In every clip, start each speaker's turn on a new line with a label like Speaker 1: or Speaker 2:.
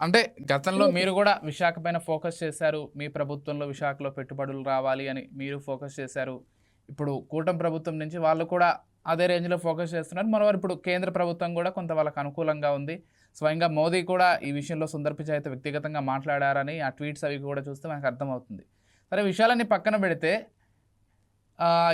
Speaker 1: అంటే గతంలో మీరు కూడా విశాఖ పైన ఫోకస్ చేశారు మీ ప్రభుత్వంలో విశాఖలో పెట్టుబడులు రావాలి అని మీరు ఫోకస్ చేశారు. ఇప్పుడు కూటమి ప్రభుత్వం నుంచి వాళ్ళు కూడా అదే రేంజ్లో ఫోకస్ చేస్తున్నారు. మరోవారు ఇప్పుడు కేంద్ర ప్రభుత్వం కూడా కొంత వాళ్ళకి అనుకూలంగా ఉంది. స్వయంగా మోదీ కూడా ఈ విషయంలో సుందర్ పిచాయ్ అయితే వ్యక్తిగతంగా మాట్లాడారని ఆ ట్వీట్స్ అవి కూడా చూస్తే మనకు అర్థమవుతుంది. సరే విషయాలన్నీ పక్కన పెడితే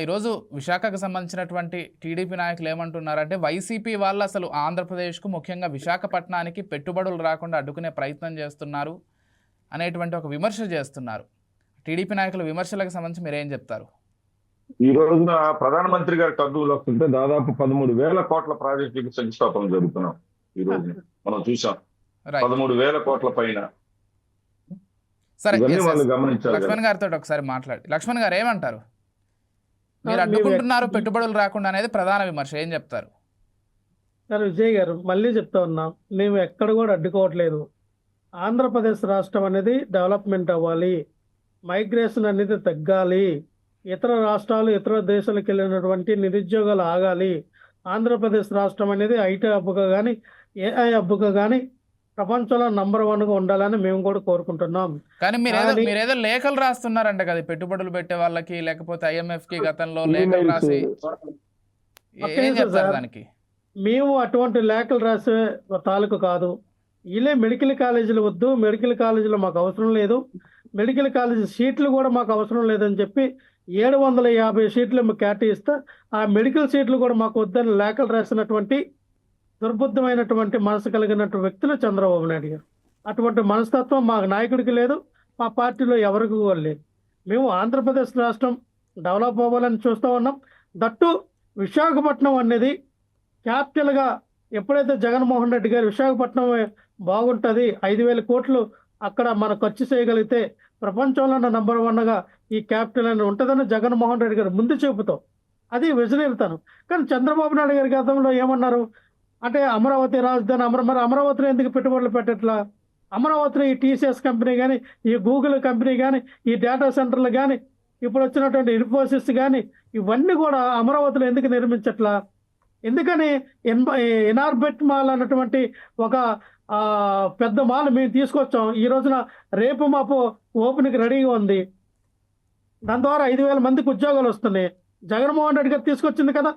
Speaker 1: ఈరోజు విశాఖకు సంబంధించినటువంటి టీడీపీ నాయకులు ఏమంటున్నారంటే వైసీపీ వాళ్ళు అసలు ఆంధ్రప్రదేశ్కు ముఖ్యంగా విశాఖపట్నానికి పెట్టుబడులు రాకుండా అడ్డుకునే ప్రయత్నం చేస్తున్నారు అనేటువంటి ఒక విమర్శ చేస్తున్నారు. టీడీపీ నాయకుల విమర్శలకు సంబంధించి మీరేం చెప్తారు?
Speaker 2: ఈ రోజున ప్రధానమంత్రి గారి కర్నూలు వస్తుంటే దాదాపు పదమూడు వేల కోట్ల ప్రాజెక్టుకి శంకుస్థాపన జరుగుతున్నాం ఈ రోజు మనం చూసాం. పదమూడు వేల కోట్ల పైన.
Speaker 1: సరే. లక్ష్మణ్ గారితో ఒకసారి మాట్లాడి. లక్ష్మణ్ గారు ఏమంటారు? మీరు అడ్డుకుంటున్నారు పెట్టుబడులు రాకుండా అనేది ప్రధాన విమర్శ. ఏం చెప్తారు?
Speaker 3: సార్ విజయ్ గారు మళ్ళీ చెప్తా ఉన్నాం మేము ఎక్కడ కూడా అడ్డుకోవట్లేదు. ఆంధ్రప్రదేశ్ రాష్ట్రం అనేది డెవలప్మెంట్ అవ్వాలి మైగ్రేషన్ అనేది తగ్గాలి ఇతర రాష్ట్రాలు ఇతర దేశాలకు వెళ్ళినటువంటి నిరుద్యోగాలు ఆగాలి ఆంధ్రప్రదేశ్ రాష్ట్రం అనేది ఐటీ హబ్గా కానీ ఏఐ హబ్గా కానీ ప్రపంచంలో నంబర్ వన్గా ఉండాలని మేము కూడా కోరుకుంటున్నాం.
Speaker 1: కానీ మీరు ఏదో
Speaker 3: కానీ-
Speaker 1: మీరు ఏదో లేఖలు రాస్తున్నారంట కదా పెట్టుబడులు పెట్టే వాళ్ళకి లేకపోతే ఐఎంఎఫ్కి గతంలో లేఖలు రాసి ఏం చెప్తారు. దానికి?
Speaker 3: మేము అటువంటి లేఖలు రాసే తాలూకు కాదు. ఇలే మెడికల్ కాలేజీలు వద్దు మెడికల్ కాలేజీలో మాకు అవసరం లేదు. మెడికల్ కాలేజీ సీట్లు కూడా మాకు అవసరం లేదని చెప్పి ఏడు వందల యాభై సీట్లు మేము కేటాయిస్తే ఆ మెడికల్ సీట్లు కూడా మాకు వద్దని లేఖలు రాసినటువంటి దుర్బుద్ధమైనటువంటి మనసు కలిగినటువంటి వ్యక్తులు చంద్రబాబు నాయుడు గారు. అటువంటి మనస్తత్వం మా నాయకుడికి లేదు మా పార్టీలో ఎవరికి కూడా లేదు. మేము ఆంధ్రప్రదేశ్ రాష్ట్రం డెవలప్ అవ్వాలని చూస్తూ ఉన్నాం. దట్టు విశాఖపట్నం అనేది క్యాపిటల్గా ఎప్పుడైతే జగన్మోహన్ రెడ్డి గారు విశాఖపట్నం బాగుంటుంది ఐదు వేల కోట్లు అక్కడ మనం ఖర్చు చేయగలిగితే ప్రపంచంలో నంబర్ వన్గా ఈ క్యాపిటల్ అని ఉంటుందని జగన్మోహన్ రెడ్డి గారు ముందు చూపుతాం అది విజనీరుతాను కానీ చంద్రబాబు నాయుడు గారి గతంలో ఏమన్నారు? అంటే అమరావతి రాజధాని అమర మరి అమరావతిలో ఎందుకు పెట్టుబడులు పెట్టట్లా? అమరావతిలో ఈ టీసీఎస్ కంపెనీ కానీ ఈ గూగుల్ కంపెనీ కానీ ఈ డేటా సెంటర్లు కానీ ఇప్పుడు వచ్చినటువంటి ఇన్ఫోసిస్ కానీ ఇవన్నీ కూడా అమరావతిలో ఎందుకు నిర్మించట్లా? ఎందుకని ఎన్ ఎనార్బెట్ మాల్ అన్నటువంటి ఒక పెద్ద మాల్ మేము తీసుకొచ్చాం. ఈ రోజున రేపు మాపు ఓపెన్కి రెడీగా ఉంది. దాని ద్వారా ఐదు వేల మందికి ఉద్యోగాలు వస్తున్నాయి. జగన్మోహన్ రెడ్డి గారు తీసుకొచ్చింది కదా?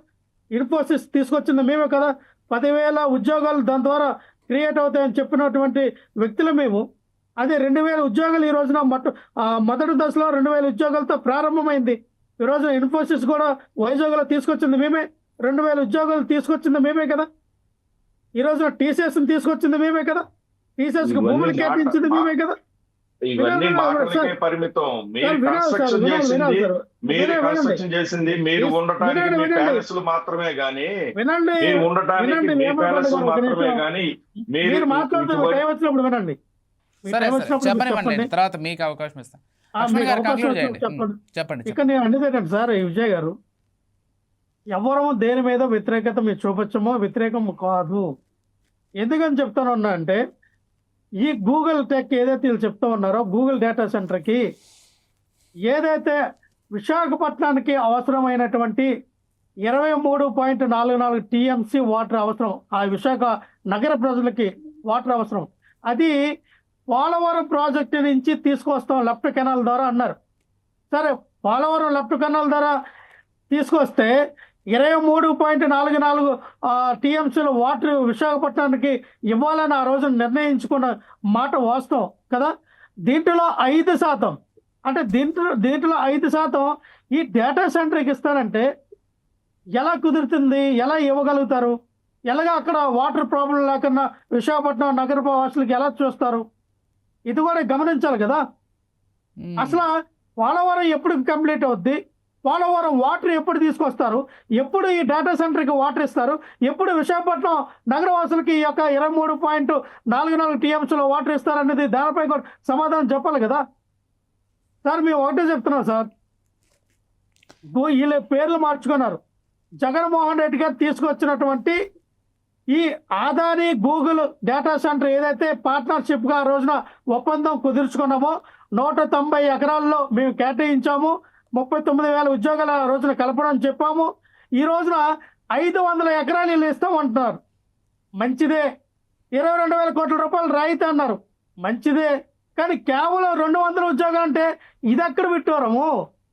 Speaker 3: ఇన్ఫోసిస్ తీసుకొచ్చింది మేమే కదా? పదివేల ఉద్యోగాలు దాని ద్వారా క్రియేట్ అవుతాయని చెప్పినటువంటి వ్యక్తులు మేము. అదే రెండు వేల ఉద్యోగాలు ఈ రోజున మొట్ట మొదటి దశలో రెండు వేల ఉద్యోగాలతో ప్రారంభమైంది. ఈ రోజున ఇన్ఫోసిస్ కూడా వైజాగ్లో తీసుకొచ్చింది మేమే. రెండు వేల ఉద్యోగాలు తీసుకొచ్చింది మేమే కదా. ఈ రోజున టీసీఎస్ తీసుకొచ్చింది మేమే కదా. టీసీఎస్కి
Speaker 2: ఇవన్నీ
Speaker 3: భూములు కేటాయించింది మేమే కదా.
Speaker 2: ఇవన్నీ మాటలకే. పరిమితం మీరు కన్స్ట్రక్షన్ చేసింది. మీరు కన్స్ట్రక్షన్ చేసింది మీరు ఉండటానికి మీ
Speaker 3: వినండి.
Speaker 2: ప్యాలెస్లు మాత్రమే గాని
Speaker 3: వినండి
Speaker 2: మీరు ఉండటానికి మీ
Speaker 3: ఒక
Speaker 2: మాత్రమే. గాని
Speaker 3: మీరు వినండి చెప్పండి.
Speaker 1: తర్వాత మీకు అవకాశం ఇస్తాను
Speaker 3: చెప్పండి ఇక్కడ నేను సార్ ఈ విజయ్ గారు ఎవరము దేని మీద వ్యతిరేకత మీరు చూపించమో వ్యతిరేకం కాదు ఎందుకని చెప్తాను అంటే ఈ గూగుల్ టెక్ ఏదైతే వీళ్ళు చెప్తా ఉన్నారో గూగుల్ డేటా సెంటర్కి ఏదైతే విశాఖపట్నానికి అవసరమైనటువంటి ఇరవై మూడు పాయింట్ నాలుగు నాలుగు టీఎంసీ వాటర్ అవసరం ఆ విశాఖ నగర ప్రజలకి వాటర్ అవసరం అది పోలవరం ప్రాజెక్టు నుంచి తీసుకొస్తాం లెఫ్ట్ కెనాల్ ద్వారా అన్నారు. సరే పోలవరం లెఫ్ట్ కెనాల్ ద్వారా తీసుకొస్తే ఇరవై మూడు పాయింట్ నాలుగు నాలుగు టీఎంసీల వాటర్ విశాఖపట్నానికి ఇవ్వాలని ఆ రోజు నిర్ణయించుకున్న మాట వాస్తవం కదా? దీంట్లో ఐదు శాతం అంటే దీంట్లో దీంట్లో ఐదు శాతం ఈ డేటా సెంటర్కి ఇస్తారంటే ఎలా కుదురుతుంది? ఎలా ఇవ్వగలుగుతారు? ఎలాగ అక్కడ వాటర్ ప్రాబ్లం లేకుండా విశాఖపట్నం నగర వాసులకి ఎలా చూస్తారు? ఇది కూడా గమనించాలి కదా. అసలు పోలవరం ఎప్పుడు కంప్లీట్ అవుద్ది? పోలవరం వాటర్ ఎప్పుడు తీసుకొస్తారు? ఎప్పుడు ఈ డేటా సెంటర్కి వాటర్ ఇస్తారు? ఎప్పుడు విశాఖపట్నం నగరవాసులకి ఈ యొక్క ఇరవై మూడు పాయింట్ నాలుగు నాలుగు టీఎంసీలో వాటర్ ఇస్తారు అనేది దానిపై కూడా సమాధానం చెప్పాలి కదా? సార్ మేము ఒకటే చెప్తున్నాం సార్. వీళ్ళ పేర్లు మార్చుకున్నారు. జగన్మోహన్ రెడ్డి గారు తీసుకొచ్చినటువంటి ఈ ఆదాని గూగుల్ డేటా సెంటర్ ఏదైతే పార్ట్నర్షిప్గా ఆ రోజున ఒప్పందం కుదుర్చుకున్నామో నూట తొంభై ఎకరాల్లో మేము కేటాయించాము. ముప్పై తొమ్మిది వేల ఉద్యోగాలు రోజున కలపడం చెప్పాము. ఈ రోజున ఐదు వందల ఎకరాలు వీళ్ళు ఇస్తాం అంటున్నారు. మంచిదే. ఇరవై రెండు వేల కోట్ల రూపాయలు రాయితీ అన్నారు. మంచిదే. కానీ కేవలం రెండు వందల ఉద్యోగాలు అంటే ఇదెక్కడ విట్టూరము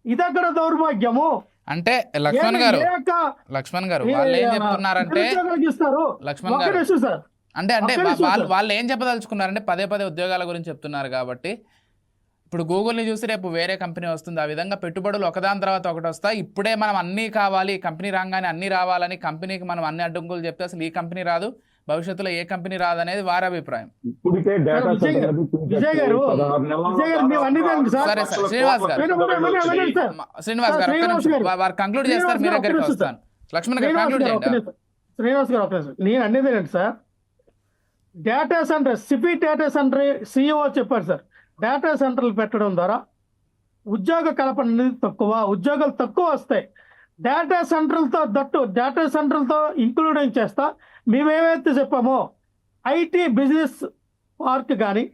Speaker 3: ఇదెక్కడ దౌర్భాగ్యము?
Speaker 1: అంటే లక్ష్మణ్ గారు లక్ష్మణ్ గారు వాళ్ళు ఏం చెప్తున్నారంటే లక్ష్మణ్ గారు. అంటే అంటే వాళ్ళు. వాళ్ళు ఏం చెప్పదలుచుకున్నారంటే పదే పదే ఉద్యోగాల గురించి చెప్తున్నారు కాబట్టి ఇప్పుడు గూగుల్ని చూసి రేపు వేరే కంపెనీ వస్తుంది. ఆ విధంగా పెట్టుబడులు ఒకదాని తర్వాత ఒకటి వస్తాయి. ఇప్పుడే మనం అన్నీ కావాలి కంపెనీ రాగానే అన్నీ రావాలని కంపెనీకి మనం అన్ని అడ్డంకులు చెప్తే అసలు ఈ కంపెనీ రాదు. భవిష్యత్తులో ఏ కంపెనీ రాదనేది వారి అభిప్రాయం.
Speaker 3: సార్.
Speaker 1: సరే. శ్రీనివాస్ గారు శ్రీనివాస్ గారు వారు కంక్లూడ్ చేస్తారు మీ దగ్గరికి వస్తాను. లక్ష్మణ్ గారు కంక్లూడ్ చేయండి.
Speaker 3: శ్రీనివాస్ గారు ఒక నేను అనేది ఏంటి sir. Data centre CP data centre CEO చెప్పారు సార్. డేటా సెంటర్లు పెట్టడం ద్వారా ఉద్యోగ కల్పన అనేది తక్కువ ఉద్యోగాలు తక్కువ వస్తాయి. డేటా సెంటర్లతో దట్టు డేటా సెంటర్లతో ఇంక్లూడింగ్ చేస్తా? మేమేమైతే చెప్పామో ఐటీ బిజినెస్ పార్క్ కానీ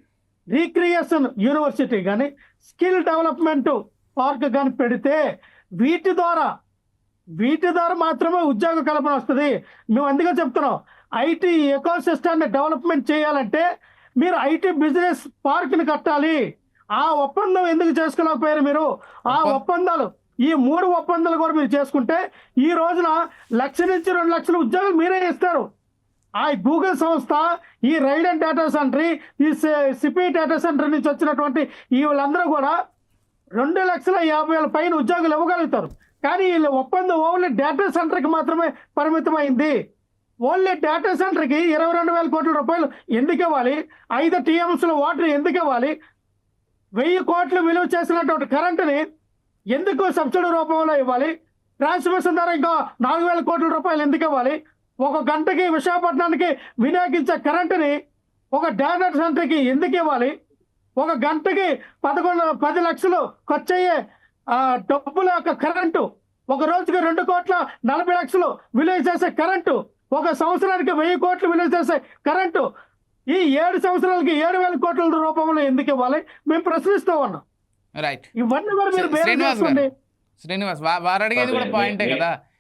Speaker 3: రీక్రియేషన్ యూనివర్సిటీ కానీ స్కిల్ డెవలప్మెంట్ పార్క్ కానీ పెడితే వీటి ద్వారా వీటి ద్వారా మాత్రమే ఉద్యోగ కల్పన వస్తుంది. మేము అందుకే చెప్తున్నాం ఐటీ ఎకో సిస్టమ్ని డెవలప్మెంట్ చేయాలంటే మీరు ఐటీ బిజినెస్ పార్క్ని కట్టాలి. ఆ ఒప్పందం ఎందుకు చేసుకోలేకపోయారు మీరు? ఆ
Speaker 1: ఒప్పం-
Speaker 3: ఒప్పందాలు ఈ మూడు ఒప్పందాలు కూడా మీరు చేసుకుంటే ఈ రోజున లక్ష నుంచి రెండు లక్షల ఉద్యోగాలు మీరే ఇస్తారు ఆ గూగుల్ సంస్థ ఈ రైడ్ అండ్ డేటా సెంటర్ ఈ సిపి డేటా సెంటర్ నుంచి వచ్చినటువంటి ఈ వాళ్ళందరూ కూడా రెండు లక్షల యాభై వేల పైన ఉద్యోగులు ఇవ్వగలుగుతారు. కానీ వీళ్ళ ఒప్పందం ఓన్లీ డేటా సెంటర్కి మాత్రమే పరిమితమైంది. ఓన్లీ డేటా సెంటర్కి ఇరవై రెండు వేల కోట్ల రూపాయలు ఎందుకు ఇవ్వాలి? ఐదు టీఎంసీల వాటర్ ఎందుకు ఇవ్వాలి? వెయ్యి కోట్లు విలువ చేసినటువంటి కరెంటుని ఎందుకు సబ్సిడీ రూపంలో ఇవ్వాలి? ట్రాన్స్మిషన్ ధర ఇంకా నాలుగు వేల కోట్ల రూపాయలు ఎందుకు ఇవ్వాలి? ఒక గంటకి విశాఖపట్నానికి వినియోగించే కరెంటుని ఒక డేటా సెంటర్కి ఎందుకు ఇవ్వాలి? ఒక గంటకి పదకొండు పది లక్షలు ఖర్చు అయ్యే డబ్బుల యొక్క కరెంటు ఒక రోజుకి రెండు కోట్ల నలభై లక్షలు విలువ చేసే కరెంటు ఒక సంవత్సరానికి వెయ్యి కోట్లు విలువ చేసే కరెంటు ఈ ఏడు సంవత్సరాలకి ఏడు వేల కోట్ల రూపంలో ఎందుకు ఇవ్వాలి? మేము ప్రశ్నిస్తూ ఉన్నాం.
Speaker 1: రైట్
Speaker 3: ఇవన్నీ కూడా మీరు బేరం
Speaker 1: శ్రీనివాస్ వారు అడిగేది కూడా పాయింటే కదా.